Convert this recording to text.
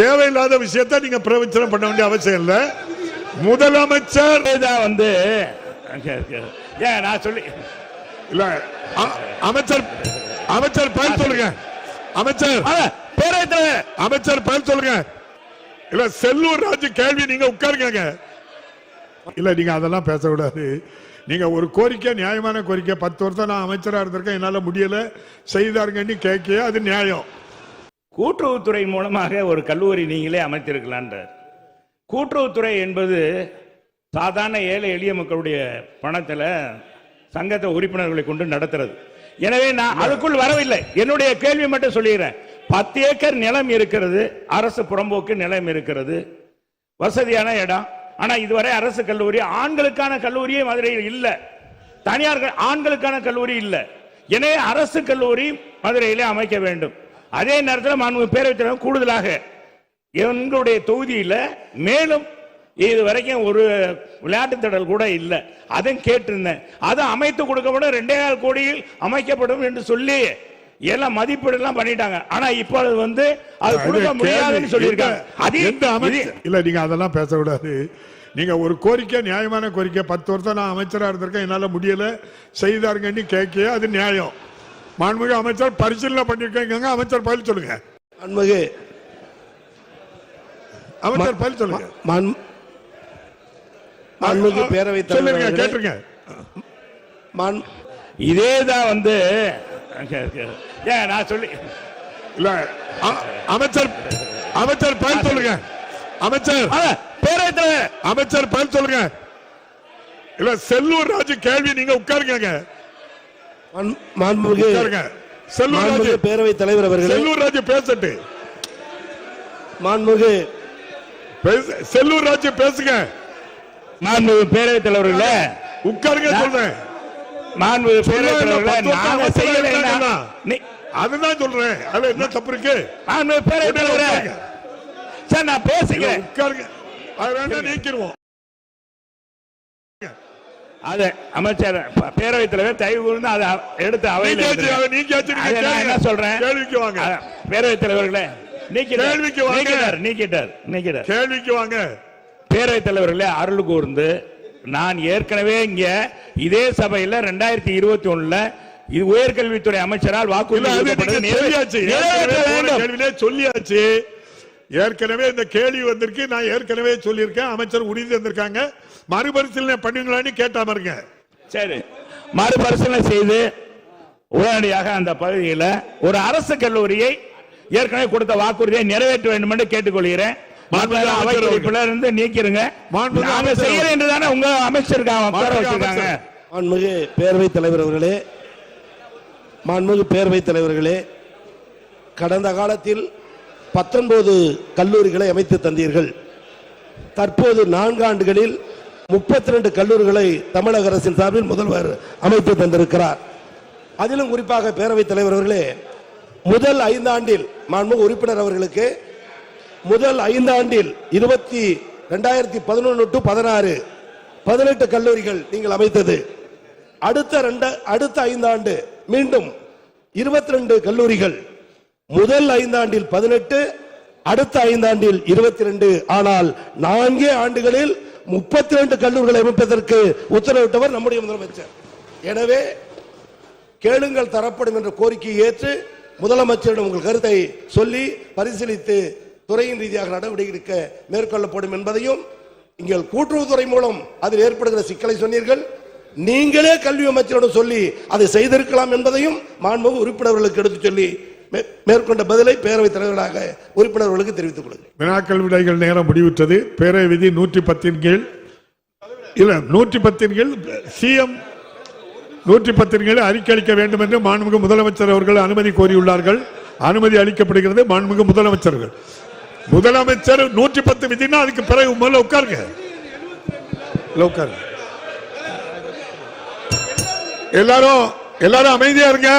தேவையில்லாத விஷயத்தை நீங்க பிரவச்சனம் பண்ண வேண்டிய அவசியம் இல்ல. முதலமைச்சர் வந்து ஏன் நான் சொல்லி இல்ல அமைச்சர் அமைச்சர் பதில் சொல்லுங்க. அமைச்சர். பேரத்தில் அமைச்சர் பதில் சொல்லுங்க. இல்ல செல்லூர் ராஜு கேள்வி நீங்க உட்காருங்க இல்ல நீங்க அதெல்லாம் பேசக்கூடாது. நீங்க ஒரு கோரிக்கை நியாயமான கோரிக்கை. பத்து வருஷம் நான் அமைச்சரா இருந்திருக்கேன். என்னால முடியல. செய்தாருங்கன்னு கேட்க அது நியாயம். கூட்டுறவுத்துறை மூலமாக ஒரு கல்லூரி நீங்களே அமைத்திருக்கலான்றார். கூட்டுறவுத்துறை என்பது சாதாரண ஏழை எளிய மக்களுடைய பணத்தில் சங்கத்தை உறுப்பினர்களை கொண்டு நடத்துறது. எனவே நான் அதுக்குள் வரவில்லை. என்னுடைய கேள்வி மட்டும் சொல்லிடுறேன். பத்து ஏக்கர் நிலம் இருக்கிறது அரசு புறம்போக்கு நிலம் இருக்கிறது வசதியான இடம். ஆனால் இதுவரை அரசு கல்லூரி ஆண்களுக்கான கல்லூரியே மதுரையில் இல்லை. தனியார் ஆண்களுக்கான கல்லூரி இல்லை. எனவே அரசு கல்லூரி மதுரையிலே அமைக்க வேண்டும். அதே நேரத்தில் மாண்பு பேரவைத் தலைவர் கூடுதலாக. எங்களுடைய தொகுதியில் மேலும் இது வரைக்கும் ஒரு விளையாட்டு திடல் கூட இல்லை. அதையும் கேட்டிருந்தேன். அது அமைத்து கொடுக்கப்படும் ரெண்டே கால் கோடியில் அமைக்கப்படும் என்று சொல்லி எல்லாம் மதிப்பீடு எல்லாம் பண்ணிட்டாங்க. ஆனா இப்போ அது வந்து அது கொடுக்க முடியாதுன்னு. சொல்லியிருக்காங்க. அது எந்த- அமைச்சர் இது- இல்ல நீங்க அதெல்லாம் பேசக்கூடாது. நீங்க ஒரு கோரிக்கை நியாயமான கோரிக்கை. பத்து வருஷம் நான் அமைச்சரா இருந்திருக்கேன். என்னால முடியல. செய்தாருங்கன்னு கேட்க அது நியாயம். மாண்புமிகு அமைச்சர் பரிசீலனை பண்ணிருக்கேங்க அமைச்சர் பதில் சொல்லுங்க. அன்மகு அமைச்சர் பதில் சொல்லுங்க. மண்- மாண்புமிகு பேரவைத் தலைவர் கேட்டுருங்க. இதே தான் வந்து ஏன் நான் சொல்லி இல்ல அமைச்சர் அமைச்சர் பதில் சொல்லுங்க. அமைச்சர் பேரவைத் தலைவர். அமைச்சர் பதில் சொல்லுங்க. இல்ல செல்லூர் ராஜு கேள்வி நீங்க உட்காருங்க மாண்புமிகு உட்காருங்க செல்லூர் ராஜு. மாண்புமிகு பேரவைத் தலைவர் அவர்களே. செல்லூர் ராஜு பேசட்டு. மாண்புமிகு பேச- செல்லூர் ராஜு பேசுங்க. மாண்பு பேரவைத் தலைவர்களே. உட்காருங்க சொல்றேன். மாண்பு பேரவைத் தலைவர்களே நாங்க அதுதான் சொல்றேன். அதுல என்ன தப்பு இருக்கு? மாண்பு பேரவைத் தலைவரே. சார் நான் பேசுகிறேன் உட்காருங்க. அது வேணா நீக்கிடுவோம். அது அமைச்சர் பேரவைத் தலைவர் தயவு கூர்ந்து அதை எடுத்து அவையில் நீங்க என்ன. சொல்றேன்? கேள்விக்கு வாங்க. பேரவைத் தலைவர்களே நீக்கிட்டார். நீக்கிட்டார் நீக்கிட்டார் நீக்கிட்டார். கேள்விக்கு வாங்க. பேரவைத் தலைவர்களே அருள் கூர்ந்து நான் ஏற்கனவே இங்க இதே சபையில ரெண்டாயிரத்தி இருபத்தி ஒண்ணுல இது உயர்கல்வித்துறை அமைச்சரால் வாக்குறுதி சொல்லியாச்சு. ஏற்கனவே இந்த கேள்வி வந்திருக்கு. நான் ஏற்கனவே சொல்லியிருக்கேன். அமைச்சர் உறுதி தந்திருக்காங்க. மறுபரிசீலனை பண்ணுங்களான்னு கேட்டா பாருங்க. சரி. மறுபரிசீலனை செய்து உடனடியாக அந்த பகுதியில் ஒரு அரசு கல்லூரியை ஏற்கனவே கொடுத்த வாக்குறுதியை நிறைவேற்ற வேண்டும் என்று கேட்டுக்கொள்கிறேன் இருந்து நீக்கிருங்க. செய்யறேன் என்று தானே உங்க அமைச்சருக்காக உட்கார மாண்புமிகு வச்சிருக்காங்க. அமைச்சர். மாண்புமிகு பேரவைத் தலைவர் அவர்களே மாண்புமிகு பேரவைத் தலைவர்களே கடந்த காலத்தில் பத்தொன்பது கல்லூரிகளை அமைத்து தந்தீர்கள். தற்போது நான்கு ஆண்டுகளில் முப்பத்தி ரெண்டு கல்லூரிகளை தமிழக அரசின் சார்பில் முதல்வர் அமைத்து தந்திருக்கிறார். அதிலும் குறிப்பாக பேரவைத் தலைவர் அவர்களே முதல் ஐந்தாண்டில் மாண்பு உறுப்பினர் அவர்களுக்கு முதல் ஐந்தாண்டில் இருபத்தி ரெண்டாயிரத்தி பதினொன்று டு பதினாறு பதினெட்டு கல்லூரிகள் நீங்கள் அமைத்தது. அடுத்த ரெண்டு அடுத்த ஐந்தாண்டு மீண்டும் இருபத்தி ரெண்டு கல்லூரிகள் முதல் ஐந்தாண்டில் பதினெட்டு அடுத்த ஐந்தாண்டில் இருபத்தி ரெண்டு ஆனால் நான்கே ஆண்டுகளில் முப்பத்தி ரெண்டு கல்லூரிகளை அமைப்பதற்கு உத்தரவிட்டவர் நம்முடைய முதலமைச்சர். எனவே கேளுங்கள் தரப்படும் என்ற கோரிக்கையை ஏற்று முதலமைச்சரிடம் உங்கள் கருத்தை சொல்லி பரிசீலித்து துறையின் ரீதியாக நடவடிக்கை எடுக்க மேற்கொள்ளப்படும் என்பதையும் நீங்கள் கூட்டுறவுத்துறை மூலம் அதில் ஏற்படுகிற சிக்கலை சொன்னீர்கள். நீங்களே கல்வி அமைச்சரிடம் சொல்லி அதை செய்திருக்கலாம் என்பதையும் மாண்புமிகு உறுப்பினர்களுக்கு எடுத்துச் சொல்லி மேற்கொண்ட பதிலை பேரவைத் தலைவர்களாக உறுப்பினர்களுக்கு தெரிவித்துக் கொள்கிறேன். வினாக்கள் விடைகள் நேரம் முடிவுற்றது. பேரவை விதி நூற்றி பத்தின் கீழ் இல்ல நூற்றி பத்தின் கீழ் சிஎம் நூற்றி பத்தின் கீழ் அறிக்கை அளிக்க வேண்டும் என்று மாண்புமிகு முதலமைச்சர் அவர்கள் அனுமதி கோரியுள்ளார்கள். அனுமதி அளிக்கப்படுகிறது மாண்புமிகு முதலமைச்சர்கள். முதலமைச்சர் நூற்றி பத்து விதினா அதுக்கு பிறகு முதல்ல உட்காருங்க. உட்காருங்க. எல்லாரும் எல்லாரும் அமைதியா இருங்க.